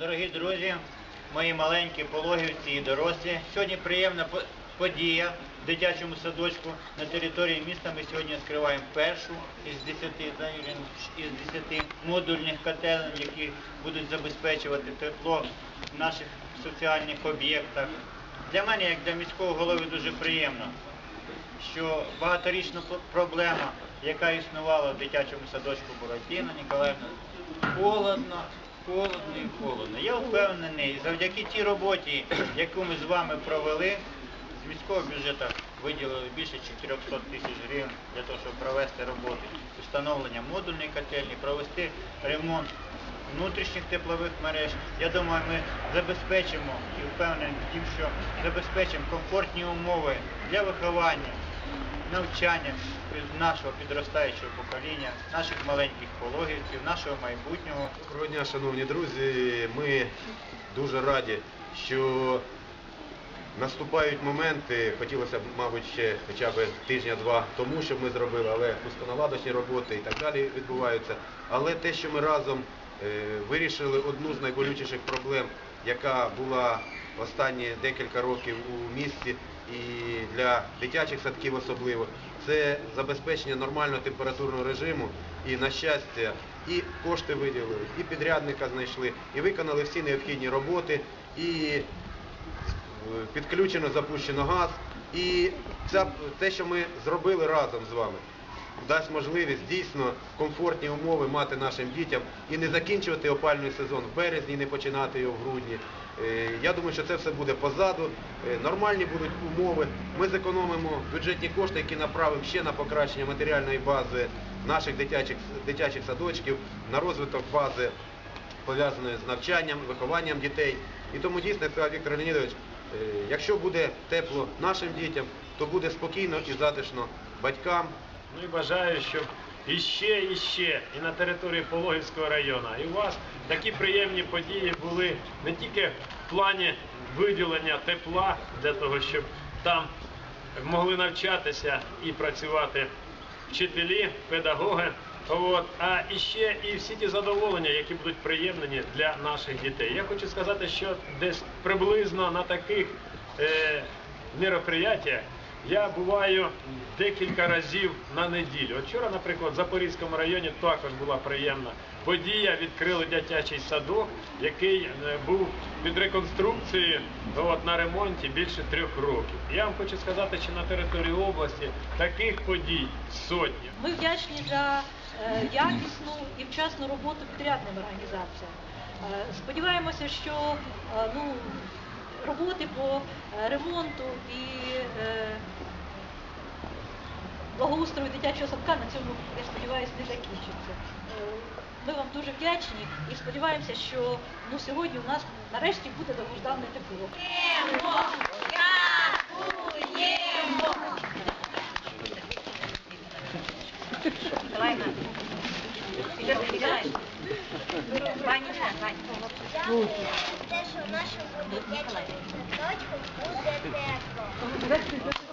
Дорогі друзі, мої маленькі пологівці і дорослі. Сьогодні приємна подія в дитячому садочку на території міста. Ми сьогодні відкриваємо першу із 10, да, Юрій? із 10 модульних котелень, які будуть забезпечувати тепло в наших соціальних об'єктах. Для мене, як для міського голови, дуже приємно, що багаторічна проблема, яка існувала в дитячому садочку Буратіна Ніколаївна, холодно, холодно і холодно. Я впевнений, завдяки тій роботі, яку ми з вами провели, з міського бюджету виділили більше 400 тисяч гривень для того, щоб провести роботи встановлення модульної котельні, провести ремонт внутрішніх теплових мереж. Я думаю, ми забезпечимо і впевнений в тім, що забезпечимо комфортні умови для виховання, навчання нашого підростаючого покоління, наших маленьких пологівців, нашого майбутнього. Доброго дня, шановні друзі. Ми дуже раді, що наступають моменти. Хотілося б, мабуть, ще хоча б тижня-два тому, щоб ми зробили, але пусконаладочні роботи і так далі відбуваються. Але те, що ми разом е, вирішили одну з найболючіших проблем, яка була останні декілька років у місті і для дитячих садків особливо, це забезпечення нормального температурного режиму. І на щастя, і кошти виділили, і підрядника знайшли, і виконали всі необхідні роботи, і е, підключено, запущено газ. І це те, що ми зробили разом з вами, дасть можливість дійсно комфортні умови мати нашим дітям і не закінчувати опальний сезон в березні, не починати його в грудні. Е, Я думаю, що це все буде позаду. Е, Нормальні будуть умови. Ми зекономимо бюджетні кошти, які направимо ще на покращення матеріальної бази наших дитячих, дитячих садочків, на розвиток бази пов'язаної з навчанням, вихованням дітей. І тому дійсно, як сказав Віктор Леонідович, е, якщо буде тепло нашим дітям, то буде спокійно і затишно батькам, Ну і бажаю, щоб іще, іще, і на території Пологівського району, і у вас такі приємні події були не тільки в плані виділення тепла для того, щоб там могли навчатися і працювати вчителі, педагоги. От, а іще і всі ті задоволення, які будуть приємнені для наших дітей. Я хочу сказати, що десь приблизно на таких е, мероприятиях я буваю декілька разів на неділю. От вчора, наприклад, в Запорізькому районі також була приємна подія. Відкрили дитячий садок, який е, був під реконструкцією от, на ремонті більше трьох років. Я вам хочу сказати, що на території області таких подій сотні. Ми вдячні за е, якісну і вчасну роботу підрядним організаціям. Е, Сподіваємося, що ну, роботи по е, ремонту і е, благоустрою дитячого садка на цьому, я сподіваюся, не закінчиться. Е, Ми вам дуже вдячні і сподіваємося, що ну, сьогодні у нас нарешті буде довгождане тепло. Давай, на. Те, що в нашому дитячому садочку буде тепло.